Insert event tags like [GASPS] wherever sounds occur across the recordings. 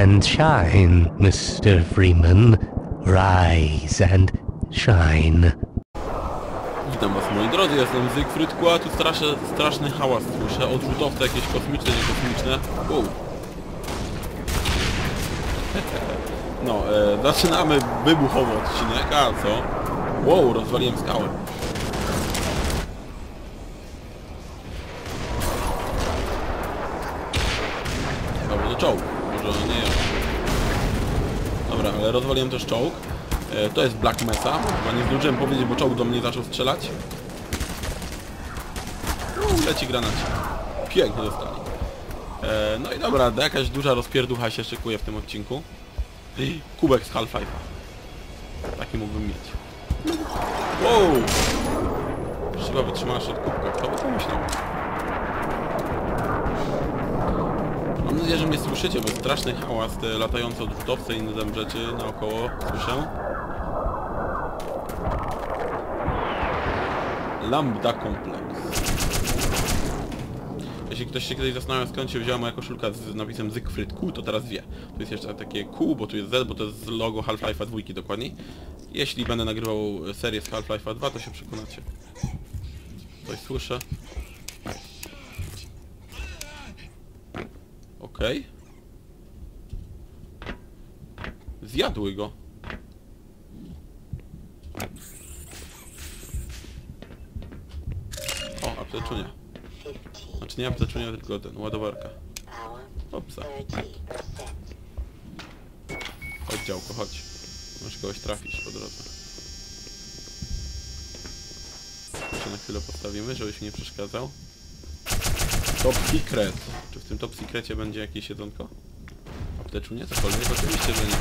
and shine, Mr. Freeman. Rise and shine. Witam was moi drodzy, jestem Zygfryd a tu straszę, straszny hałas słyszę, odrzutowce jakieś kosmiczne, niekosmiczne. Wow. [LAUGHS] No, e, zaczynamy wybuchowy odcinek, a co? Wow, rozwaliłem skałę. Dobra, to czołg. Może nie. Dobra, ale rozwaliłem też czołg. E, to jest Black Mesa. Chyba nie zdążyłem powiedzieć, bo czołg do mnie zaczął strzelać. Leci granat. Pięknie dostali. E, no i dobra, jakaś duża rozpierducha się szykuje w tym odcinku. [GASPS] Kubek z Half-Life'a. Taki mógłbym mieć. Wow! Szyba wytrzymała od kubka. Kto by? Mam nadzieję, że mnie słyszycie, bo straszny hałas, te latające odrzutowce i inne tam rzeczy naokoło słyszę. Lambda Complex. Jeśli ktoś się kiedyś zastanawiał skąd się wzięła moja koszulka z napisem Zygfryd Q, to teraz wie. Tu jest jeszcze takie Q, bo tu jest Z, bo to jest logo Half-Life'a 2 dokładniej. Jeśli będę nagrywał serię z Half-Life'a 2, to się przekonacie. Coś słyszę. Okej. Zjadły go. O, apteczunia. Znaczy nie apteczunia, tylko ten, ładowarka. Opsa. Chodź działko, chodź. Może kogoś trafisz po drodze. Jeszcze na chwilę postawimy, żebyś nie przeszkadzał. Top Secret. Tym Top Secrecie będzie jakieś jedzonko? Apteczunie? Cokolwiek? Oczywiście, że nie.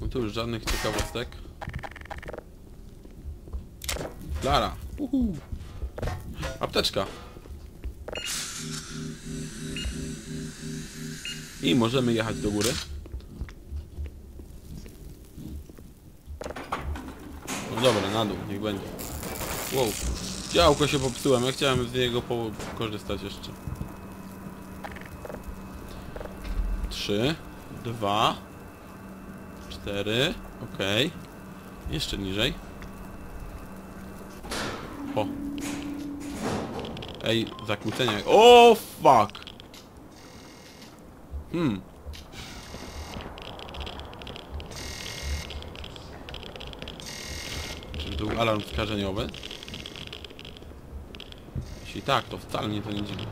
No tu już żadnych ciekawostek. Klara! Uhu. Apteczka! I możemy jechać do góry. Dobra, na dół, niech będzie. Wow. Działko się popsułem, ja chciałem z niego korzystać jeszcze. Trzy, dwa, cztery, okej. Jeszcze niżej. O. Ej, zakłócenia. O, fuck! Hmm. Czy był alarm skażeniowy? Jeśli tak, to wcale mnie to nie dziwi.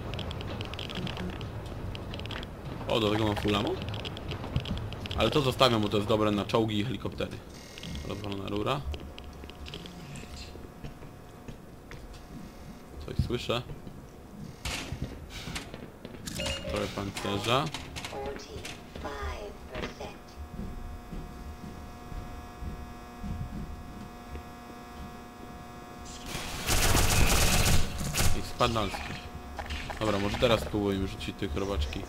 O, do tego mam full ammo? Ale to zostawiam, bo to jest dobre na czołgi i helikoptery. Rozwalona rura. Coś słyszę. Trochę pancerza. 45%. I spadalski. Dobra, może teraz spróbujmy rzucić tych robaczki.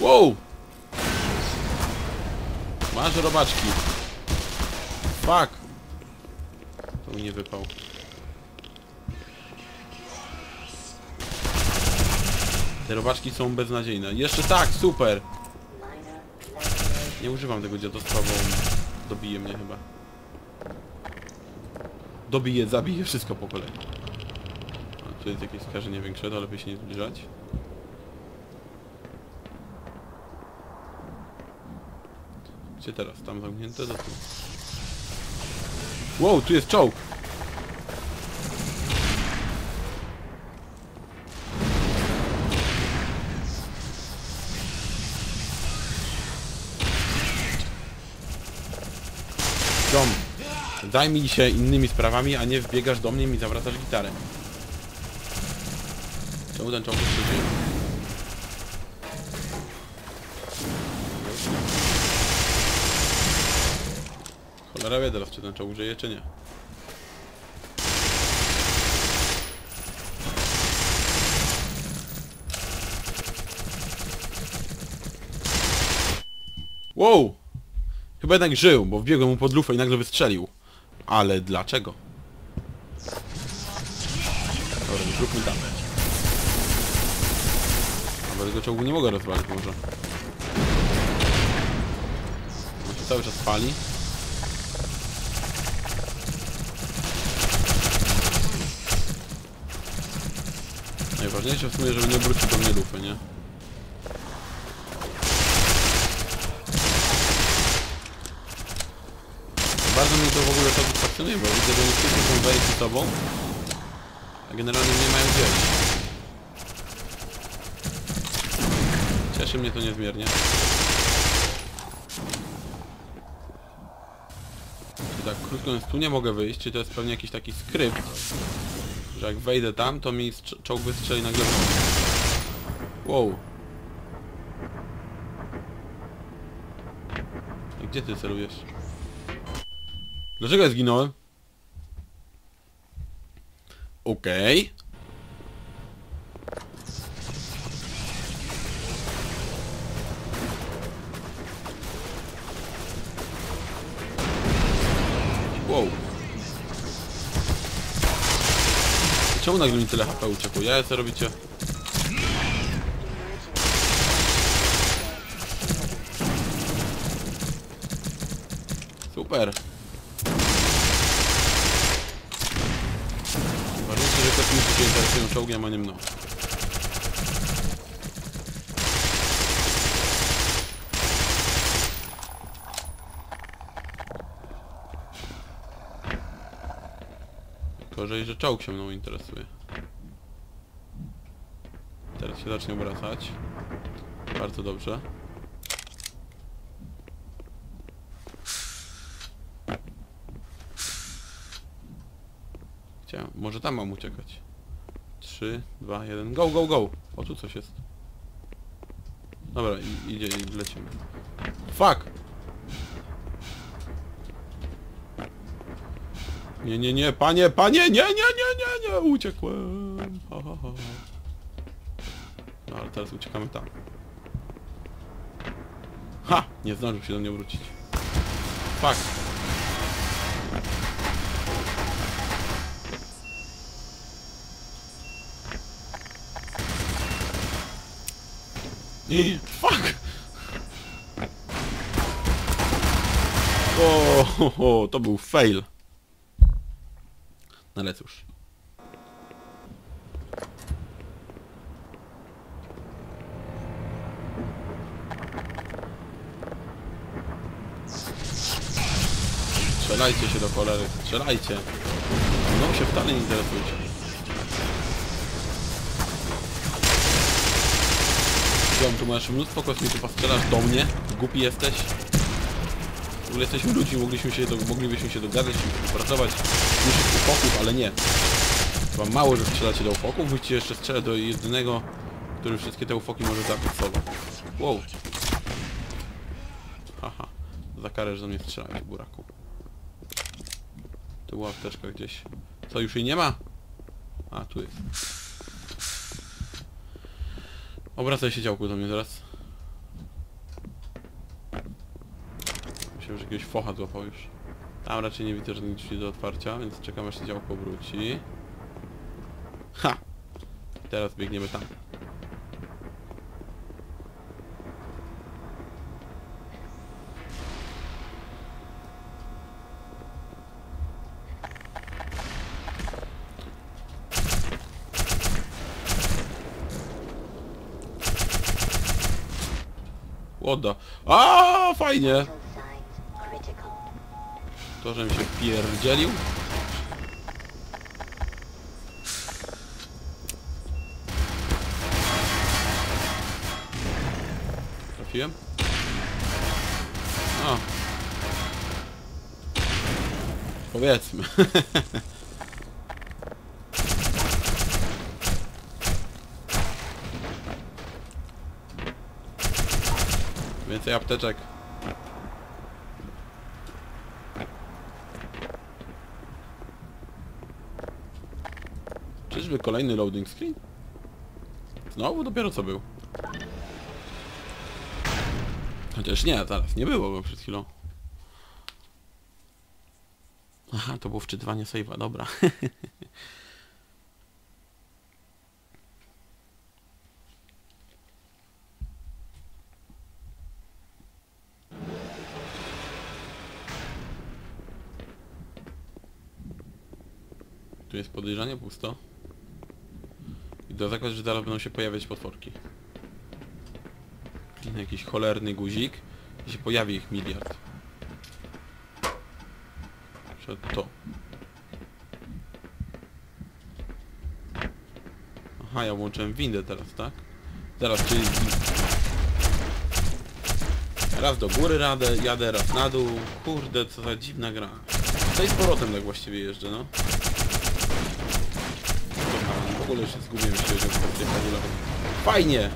Wow! Masz robaczki. Fuck! To nie wypał. Te robaczki są beznadziejne. Jeszcze tak, super! Nie używam tego dziadostwa, bo dobije mnie chyba. Dobije, zabije, wszystko po kolei. Tu jest jakieś skażenie większe, to lepiej się nie zbliżać. Gdzie teraz? Tam zamknięte? Do tu. Wow, tu jest czołg! Dom. Zajmij się innymi sprawami, a nie wbiegasz do mnie i zawracasz gitarę. Czemu ten czołg jeszcze żyje? Cholera wie teraz, czy ten czołg żyje, czy nie. Wow! Chyba jednak żył, bo wbiegłem mu pod lufę i nagle wystrzelił. Ale dlaczego? Zróbmy tam. Bez tego czołgu nie mogę rozwalić może. On się cały czas pali. Najważniejsze w sumie, żeby nie wrócił do mnie lufy, nie? Bardzo mnie to w ogóle satysfakcjonuje, bo widzę, że wszyscy są zajęci sobą, a generalnie nie mają gdzieś. Cieszy mnie to niezmiernie. Czy tak krótko mówiąc, tu nie mogę wyjść, czy to jest pewnie jakiś taki skrypt, że jak wejdę tam, to mi czołg wystrzeli nagle. Wow. A Gdzie ty celujesz? Dlaczego ja zginąłem? Okej. Wow. Czemu nagle mi tyle HP uciekło? Ja co robicie? Super. Ważniejsze, że kosmicy się interesują czołgiem, a nie mną. Gorzej, że czołg się mną interesuje. Teraz się zacznie obracać. Bardzo dobrze. Chciałem, może tam mam uciekać. 3, 2, 1, go, go, go! O, tu coś jest. Dobra, idzie i lecimy. Fuck! Nie, nie, nie, panie, panie, nie, nie, nie, nie, nie, uciekłem. No, ale teraz uciekamy tam. Ha! Nie zdążył się do mnie wrócić. Fuck! I fuck! O, to był fail. No ale cóż. Strzelajcie się do cholery, strzelajcie. No się wcale nie interesujcie. Ziom, tu masz mnóstwo kosmitów, a strzelasz do mnie? Głupi jesteś? Ogóle jesteśmy ludźmi, mogliśmy się do, moglibyśmy się dogadać i współpracować. Musisz ufoków, ale nie. Wam mało, że strzelacie do ufoków, musicie jeszcze strzelać do jedynego, który wszystkie te ufoki może zabić solo. Wow. Haha. Za karę, że do mnie strzelałeś, buraku. Tu była apteczka gdzieś. Co, już jej nie ma? A, tu jest. Obracaj się działku do mnie zaraz. Myślałem, że jakiegoś focha złapał już. Tam raczej nie widzę żadnych drzwi do otwarcia, więc czekam aż się działko wróci. Ha! Teraz biegniemy tam. Łoda. A fajnie! To, żebym się pierdzielił. Trafiłem? O. Powiedzmy. [LAUGHS] Więcej apteczek. kolejny loading screen? Znowu dopiero co był. Chociaż nie, zaraz, nie było go przed chwilą. Aha, to było wczytywanie save'a, dobra. [LAUGHS] Tu jest podejrzanie pusto. Zakładu, że zaraz będą się pojawiać potworki. Kliknę jakiś cholerny guzik i się pojawi ich miliard. Przed to. Aha, ja włączyłem windę teraz, tak? Zaraz, czyli... Raz do góry radę, jadę, raz na dół. Kurde, co za dziwna gra. To i z powrotem tak właściwie jeżdżę, no. W ogóle się zgubiłem, chodzi o kwestię fabularną. Fajnie!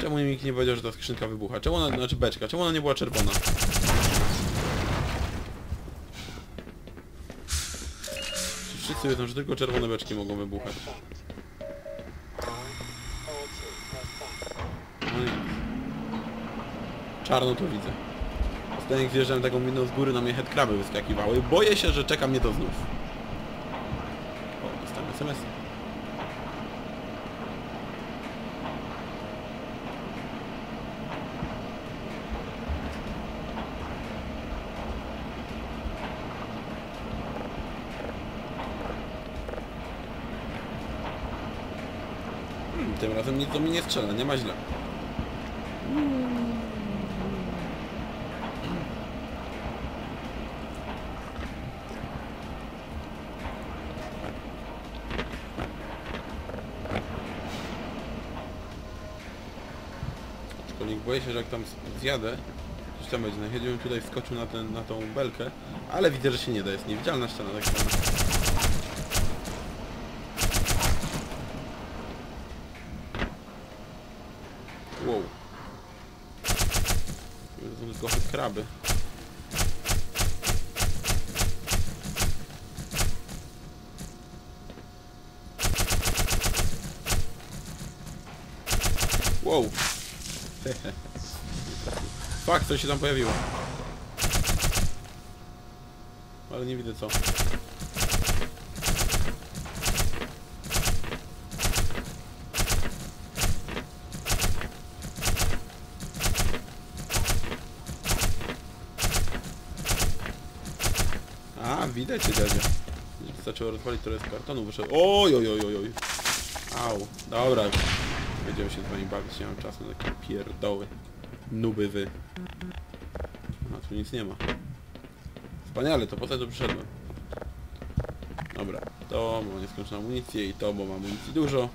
Czemu mi nikt nie powiedział, że ta skrzynka wybucha? Czemu ona, znaczy beczka, czemu ona nie była czerwona? Wszyscy wiedzą, że tylko czerwone beczki mogą wybuchać. No nic. Czarno to widzę. Ostatnio jak zjeżdżałem taką miną z góry, na mnie headcraby wyskakiwały. Boję się, że czeka mnie to znów. Hmm, tym razem nic do mnie nie strzela, nie ma źle. Aczkolwiek boję się, że jak tam zjadę, coś tam będzie. Tutaj wskoczył na, ten, na tą belkę, ale widzę, że się nie da. Jest niewidzialna ściana tak zwana. Wow. To są tylko kraby. Wow. [LAUGHS] Fakt, coś się tam pojawiło. Ale nie widzę co. widać dziadzio. Zaczęło rozwalić trochę z kartonu, wyszedł. Oj, oj, oj, oj. Au, dobra. Będziemy się z wami bawić, nie mam czasu na takie pierdoły. Nuby wy. A tu nic nie ma. Wspaniale, to po co tu przyszedłem? Dobra, to, bo nieskończoną amunicję i to, bo mam amunicji dużo.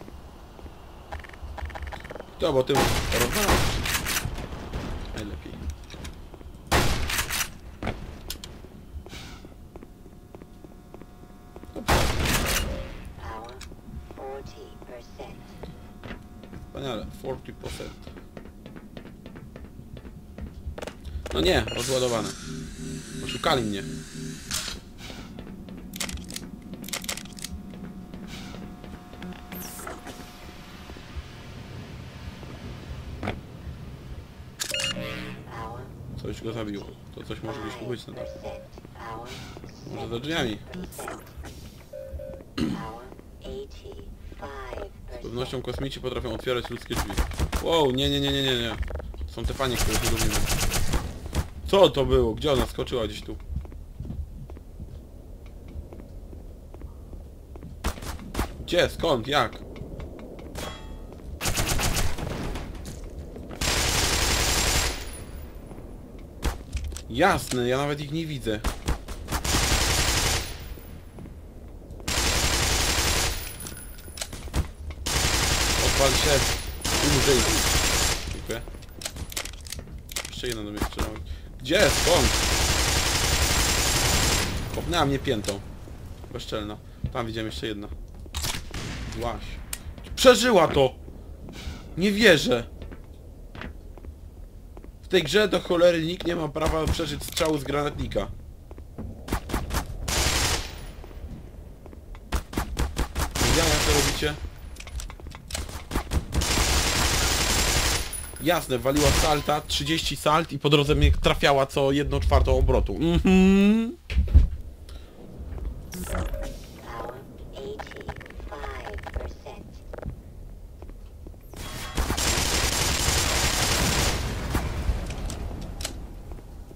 To, bo tym rozwalam. Nie, rozładowane. Oszukali mnie. Coś go zabiło. To coś może gdzieś być na dachu. 5%. Power Może za drzwiami. 70%. Power 85%. Z pewnością kosmici potrafią otwierać ludzkie drzwi. Wow, nie, nie, nie, nie, nie, nie. Są te panie, które tu lubimy. Co to było? Gdzie ona skoczyła gdzieś tu? Gdzie? Skąd? Jak? Jasne, ja nawet ich nie widzę. Odpal się. Umrzyj. Dziękuję. Jeszcze jedna do mnie strzelała. Gdzie? Skąd? Kopnęła mnie piętą. Bezczelna. Tam widziałem jeszcze jedna. Łaś. Przeżyła to! Nie wierzę. W tej grze do cholery nikt nie ma prawa przeżyć strzału z granatnika. Jasne, waliła salta, 30 salt i po drodze mnie trafiała co 1 czwartą obrotu.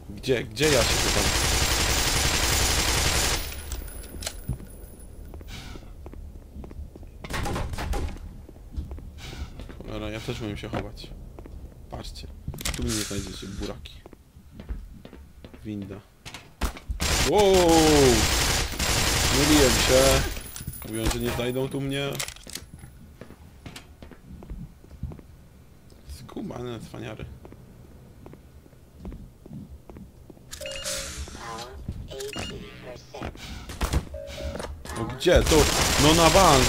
Gdzie, gdzie ja się pytam? Cholera, ja też umiem się chować. Patrzcie. Tu mnie nie znajdziecie, buraki. Winda. Wow! Myliłem się. Mówią, że nie znajdą tu mnie. Skubane cwaniary. Power 80%. No gdzie? Tu! No na bank!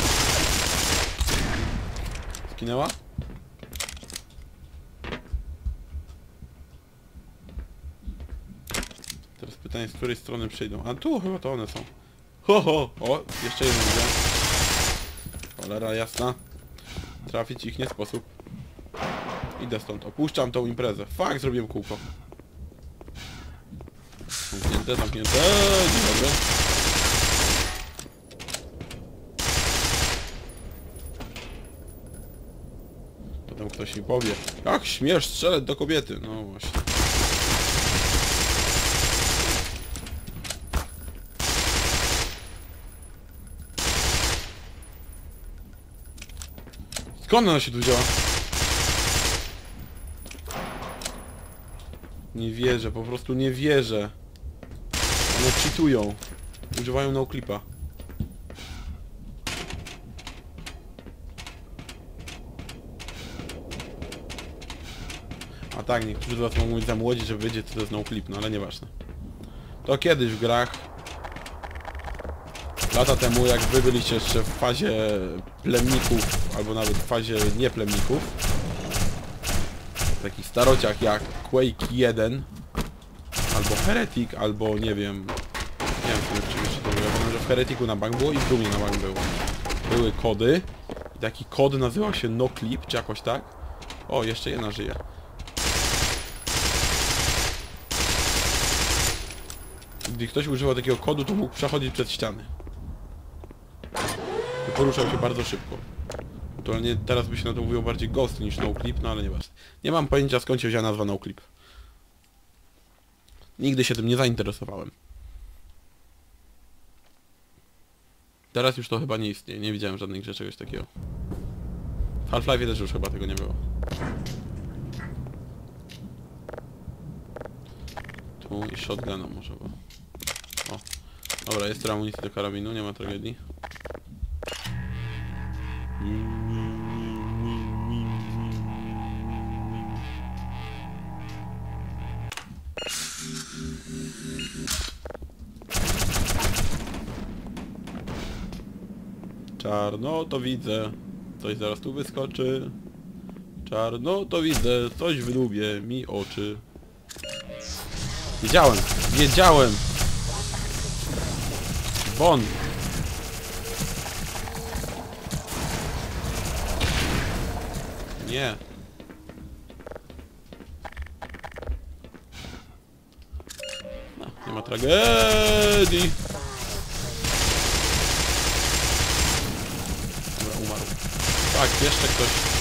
Skinęła? Teraz pytanie, z której strony przyjdą. A tu chyba to one są. Ho, ho! O, jeszcze jeden widzę. Cholera jasna. Trafić ich nie sposób. Idę stąd, opuszczam tą imprezę. Fakt, zrobiłem kółko. Zamknięte, zamknięte. Dzień dobry. Potem ktoś mi powie, jak śmiesz strzelać do kobiety? No właśnie. Skąd ona się tu wzięła? Nie wierzę, po prostu nie wierzę. One cheatują. Używają noclipa. A tak, niektórzy z was mogą być za młodzi, żeby wiedzieć co to jest noclip, no ale nieważne. To kiedyś w grach, lata temu, jak wy byliście jeszcze w fazie plemników, albo nawet w fazie nieplemników, w takich starociach jak Quake 1, albo Heretic, albo nie wiem, nie wiem czy to było, że w Hereticu na bank było i w Dumie na bank było. Były kody, i taki kod nazywał się noclip, czy jakoś tak. O, jeszcze jedna żyje. Gdy ktoś używał takiego kodu, to mógł przechodzić przez ściany. Poruszał się bardzo szybko. To nie, teraz by się na to mówiło bardziej ghost niż noclip, no ale nieważne. Nie mam pojęcia skąd się wzięła nazwa noclip. Nigdy się tym nie zainteresowałem. Teraz już to chyba nie istnieje, nie widziałem żadnej grze czegoś takiego. W Half-Life też już chyba tego nie było. Tu i shotguna może bo. O. Dobra, jest tyle amunicji do karabinu, nie ma tragedii. Czarno to widzę. Coś zaraz tu wyskoczy. Czarno to widzę. Coś wydłubie mi oczy. Wiedziałem! Wiedziałem! Bon! Nie. No, nie ma tragedii. Dobra, umarł. Tak, jeszcze ktoś.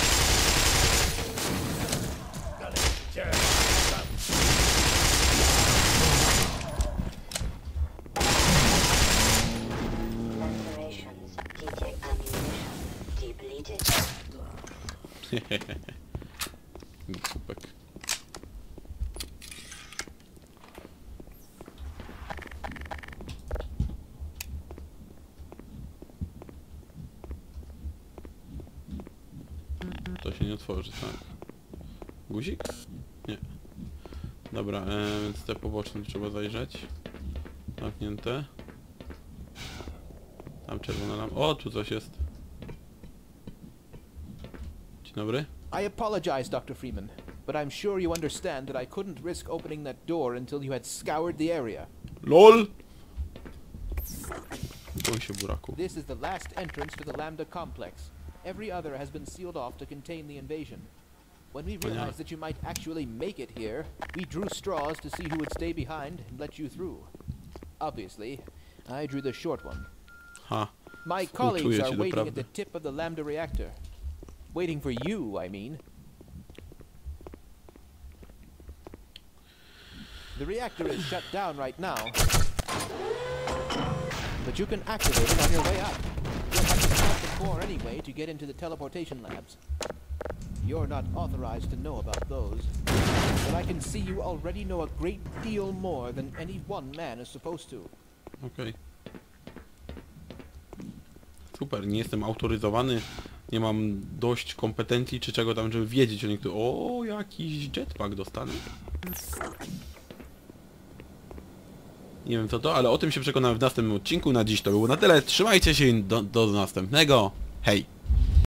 To się nie otworzy, tak? Guzik? Nie. Dobra, e, więc te poboczne trzeba zajrzeć. Zamknięte. Tam czerwona lampa. O, tu coś jest. Dzień dobry. I apologize, Dr. Freeman, but I'm sure you understand that I couldn't risk opening that door until you had scoured the area. LOL! Bój się buraku. This is the last entrance to the Lambda complex. Every other has been sealed off to contain the invasion. When we realized that you might actually make it here, we drew straws to see who would stay behind and let you through. Obviously, I drew the short one. Ha. My colleagues are waiting at the tip of the Lambda reactor. Waiting for you, I mean. The reactor is shut down right now. But you can activate it on your way up. Core anyway to get into the teleportation labs. You're not authorized to know about those. But I can see you already know a great deal more than any one man is supposed to. Okej. Super, nie jestem autoryzowany, nie mam dość kompetencji czy czego tam, żeby wiedzieć o niektórych... O, jakiś jetpack dostanę. Nie wiem co to, ale o tym się przekonam w następnym odcinku. Na dziś to było na tyle. Trzymajcie się i do, do następnego. Hej!